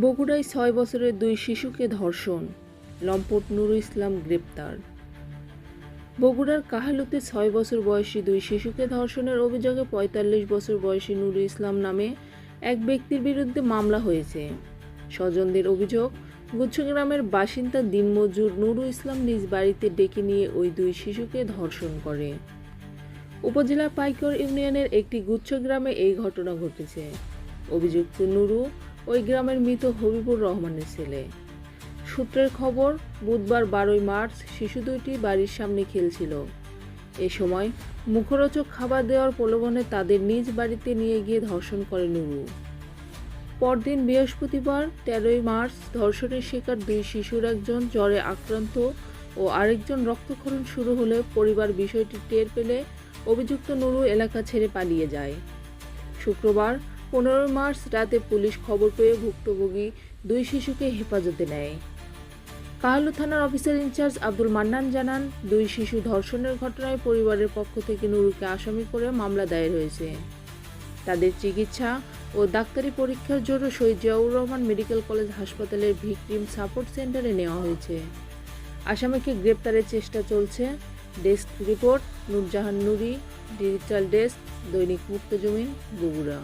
বগুড়ায় ছয় বছরের দুই শিশুকে ধর্ষণ। লম্পট নুরুল ইসলাম গ্রেপ্তার। বগুড়ার কাহালুতে ছয় বছর বয়সী দুই শিশুকে ধর্ষণের অভিযোগে পঁয়তাল্লিশ বছর বয়সী নুরুল ইসলাম নামে এক ব্যক্তির বিরুদ্ধে মামলা হয়েছে। স্বজনদের অভিযোগ গুচ্ছগ্রামের বাসিন্দা দিনমজুর নুরুল ইসলাম নিজ বাড়িতে ডেকে নিয়ে ওই দুই শিশুকে ধর্ষণ করে। উপজেলার পাইকর ইউনিয়নের একটি গুচ্ছগ্রামে এই ঘটনা ঘটেছে। অভিযুক্ত নুরু ওই গ্রামের মৃত হবিবুর রহমানের ছেলে। সূত্রের খবর, বুধবার বারোই মার্চ শিশু দুইটি বাড়ির সামনে খেলছিল। এ সময় মুখরোচক খাবার দেওয়ার প্রলোভনে তাদের নিজ বাড়িতে নিয়ে গিয়ে ধর্ষণ করে নুরু। পরদিন বৃহস্পতিবার তেরোই মার্চ ধর্ষণের শিকার দুই শিশুর একজন জ্বরে আক্রান্ত ও আরেকজন রক্তক্ষরণ শুরু হলে পরিবার বিষয়টি টের পেলে অভিযুক্ত নুরু এলাকা ছেড়ে পালিয়ে যায়। শুক্রবার পনেরোই মার্চ রাতে পুলিশ খবর পেয়ে ভুক্তভোগী দুই শিশুকে হেফাজতে নেয়। কাহালু থানার অফিসার ইনচার্জ আব্দুল মান্নান জানান, দুই শিশু ধর্ষণের ঘটনায় পরিবারের পক্ষ থেকে নুরুকে আসামি করে মামলা দায়ের হয়েছে। তাদের চিকিৎসা ও ডাক্তারি পরীক্ষার জন্য শহীদ জিয়াউর রহমান মেডিকেল কলেজ হাসপাতালের ভিকটিম সাপোর্ট সেন্টারে নেওয়া হয়েছে। আসামিকে গ্রেপ্তারের চেষ্টা চলছে। Desk report, Nurjahan Nuri, digital desk, Dainik Muktajamin, Bogura.